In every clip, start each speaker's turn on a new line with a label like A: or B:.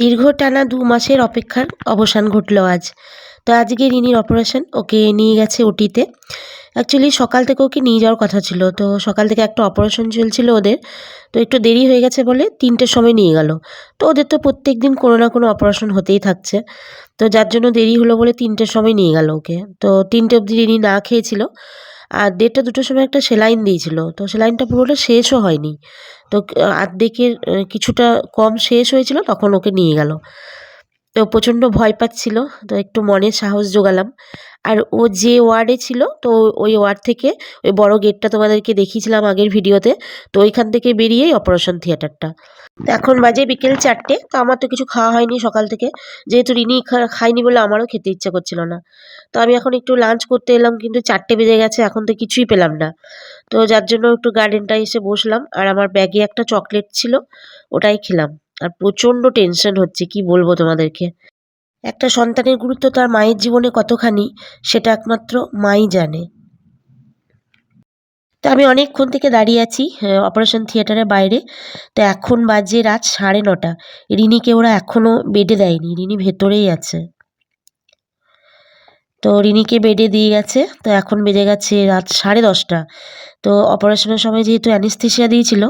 A: দীর্ঘ টানা দু মাসের অপেক্ষার অবসান ঘটল আজ। তো আজকে রিনির অপারেশন ওকে নিয়ে গেছে ওটিতে। অ্যাকচুয়ালি সকাল থেকে ওকে নিয়ে যাওয়ার কথা ছিল। তো সকাল থেকে একটা অপারেশন চলছিল ওদের। তো একটু দেরি হয়ে গেছে বলে তিনটের সময় নিয়ে গেল। তো ওদের তো প্রত্যেক দিন কোনো না কোনো অপারেশন হতেই থাকছে। তো যার জন্য দেরি হলো বলে তিনটের সময় নিয়ে গেল ওকে। তো তিনটে অবধি রিনি না খেয়েছিল। আর দেড়টা দুটোর সময় একটা সেলাইন দিয়েছিল। তো সেলাইনটা পুরোটা শেষও হয়নি। তো আর্ধেকের কিছুটা কম শেষ হয়েছিল, তখন ওকে নিয়ে গেল। তো প্রচণ্ড ভয় পাচ্ছিল। তো একটু মনে সাহস জোগালাম। আর ও যে ওয়ার্ডে ছিল, তো ওই ওয়ার্ড থেকে ওই বড় গেটটা তোমাদেরকে দেখিয়েছিলাম আগের ভিডিওতে, তো ওইখান থেকে বেরিয়েই অপারেশন থিয়েটারটা এখন বাজে বিকেল চারটে, তো আমার তো কিছু খাওয়া হয়নি সকাল থেকে, যেহেতু রিনি খাইনি বলে আমারও খেতে ইচ্ছা করছিল না। তো আমি এখন একটু লাঞ্চ করতে এলাম, কিন্তু চারটে বেজে গেছে, এখন তো কিছুই পেলাম না। তো যার জন্য একটু গার্ডেনটায় এসে বসলাম, আর আমার ব্যাগে একটা চকলেট ছিল, ওটাই খেলাম। আর প্রচণ্ড টেনশন হচ্ছে, কি বলব তোমাদেরকে? একটা সন্তানের গুরুত্ব তার মায়ের জীবনে কতখানি, সেটা একমাত্র মাই জানে। তো আমি অনেকক্ষণ থেকে দাঁড়িয়ে আছি অপারেশন থিয়েটারের বাইরে। তো এখন বাজে রাত সাড়ে নটা। রিনিকে ওরা এখনও বেডে দেয়নি, রিনি ভেতরেই আছে। তো রিনিকে বেডে দিয়ে গেছে, তো এখন বেজে গেছে রাত সাড়ে দশটা। তো অপারেশনের সময় যেহেতু অ্যানেস্থেশিয়া দিয়েছিল,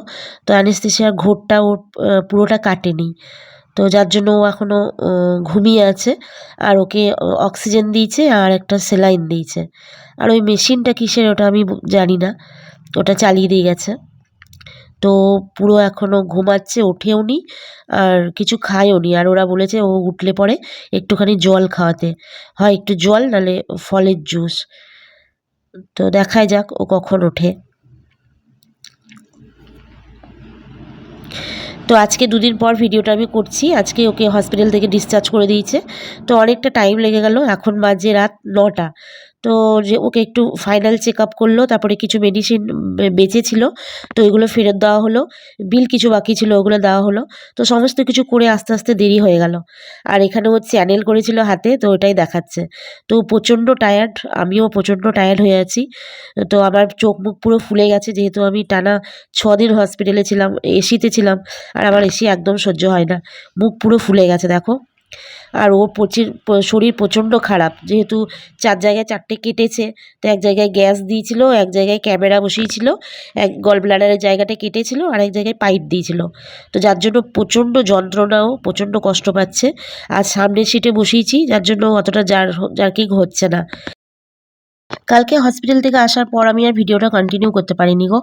A: তো অ্যানেস্থেশিয়ার ঘোরটা ওর পুরোটা কাটেনি। তো যার জন্য ও এখনও ঘুমিয়ে আছে আর ওকে অক্সিজেন দিয়েছে আর একটা সেলাইন দিয়েছে। আর ওই মেশিনটা কিসের ওটা আমি জানি না। ওটা চালিয়ে দিয়ে গেছে। তো পুরো এখনও ঘুমাচ্ছে, ওঠেও নি আর কিছু খায়ও নি। আর ওরা বলেছে ও উঠলে পরে একটুখানি জল খাওয়াতে। হয় একটু জল, নালে ফলের জুস। তো দেখাই যাক ও কখন ওঠে। তো আজকে দুদিন পর ভিডিওটা আমি করছি। আজকে ওকে হসপিটাল থেকে ডিসচার্জ করে দিয়েছে। তো অনেকটা টাইম লেগে গেল। এখন বাজে রাত নটা। তো যে ওকে একটু ফাইনাল চেক আপ করল, তারপরে কিছু মেডিসিন বেঁচে ছিল তো ওইগুলো ফেরত দেওয়া হলো বিল কিছু বাকি ছিল, ওগুলো দেওয়া হলো, তো সমস্ত কিছু করে আস্তে আস্তে দেরি হয়ে গেল। আর এখানে ও চ্যানেল করেছিল হাতে, তো ওটাই দেখাচ্ছে। তো প্রচণ্ড টায়ার্ড আমিও প্রচণ্ড টায়ার্ড হয়ে আছি। তো আমার চোখ মুখ পুরো ফুলে গেছে, যেহেতু আমি টানা ছ দিন হসপিটালে ছিলাম এসিতে ছিলাম, আর আমার এসি একদম সহ্য হয় না, মুখ পুরো ফুলে গেছে, দেখো। আর ওর প্রচুর শরীর প্রচণ্ড খারাপ। যেহেতু চার জায়গায় চারটে কেটেছে, তো এক জায়গায় গ্যাস দিয়েছিল, এক জায়গায় ক্যামেরা বসিয়েছিল, এক গল ব্লাডারের জায়গাটা কেটেছিল, আর এক জায়গায় পাইপ দিয়েছিল। তো যার জন্য প্রচণ্ড যন্ত্রণাও, প্রচণ্ড কষ্ট পাচ্ছে। আর সামনের সিটে বসিয়েছি, যার জন্য অতটা জার জার্কিং হচ্ছে না। কালকে হসপিটাল থেকে আসার পর আমি আর ভিডিওটা কন্টিনিউ করতে পারিনি গো।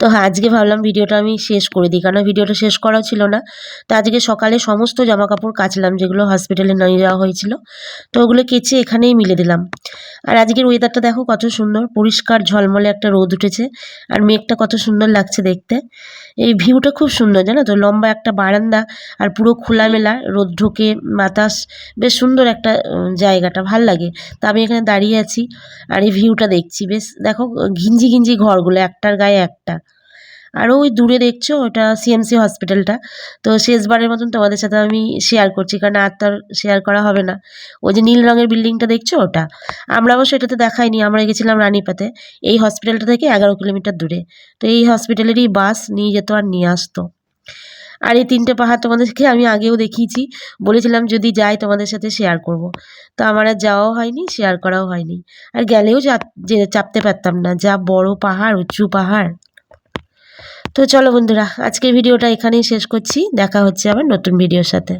A: তো হ্যাঁ আজকে ভাবলাম ভিডিওটা আমি শেষ করে দিই কারণ ভিডিওটা শেষ করা ছিল না। তো আজকে সকালে সমস্ত জামা কাপড় কাচলাম, যেগুলো হসপিটালে নিয়ে যাওয়া হয়েছিল। তো ওগুলো কেচে এখানেই মিলে দিলাম। আর আজকের ওয়েদারটা দেখো কত সুন্দর, পরিষ্কার ঝলমলে একটা রোদ উঠেছে। আর মেঘটা কত সুন্দর লাগছে দেখতে। এই ভিউটা খুব সুন্দর, জানো তো? লম্বা একটা বারান্দা আর পুরো খোলামেলা, রোদ ঢোকে, বাতাস, বেশ সুন্দর একটা জায়গাটা, ভালো লাগে। তা আমি এখানে দাঁড়িয়ে আছি। আর এই ভিউটা দেখছি, বেশ, দেখো, ঘিঞ্জি ঘিঞ্জি ঘরগুলো, একটার গায়ে একটা। আর ওই দূরে দেখছ, ওটা সিএমসি হসপিটালটা তো শেষবারের মতন তোমাদের সাথে আমি শেয়ার করছি, কারণ আর তার শেয়ার করা হবে না। ওই যে নীল রঙের বিল্ডিংটা দেখছ, ওটা? আমরা অবশ্য এটাতে দেখাইনি, আমরা গেছিলাম রানীপাতে এই হসপিটালটা থেকে এগারো কিলোমিটার দূরে। তো এই হসপিটালেরই বাস নিয়ে যেত আর নিয়ে আসতো। আর এই তিনটে পাহাড় তোমাদেরকে আমি আগেও দেখিয়েছি। বলেছিলাম যদি যাই তোমাদের সাথে শেয়ার করব। তো আমার আর যাওয়াও হয়নি শেয়ার করাও হয়নি। আর গেলেও যে চাপতে পারতাম না, যা বড় পাহাড়, উঁচু পাহাড়। তো চলো বন্ধুরা, আজকের ভিডিওটা এখানেই শেষ করছি। দেখা হচ্ছে আবার নতুন ভিডিওর সাথে।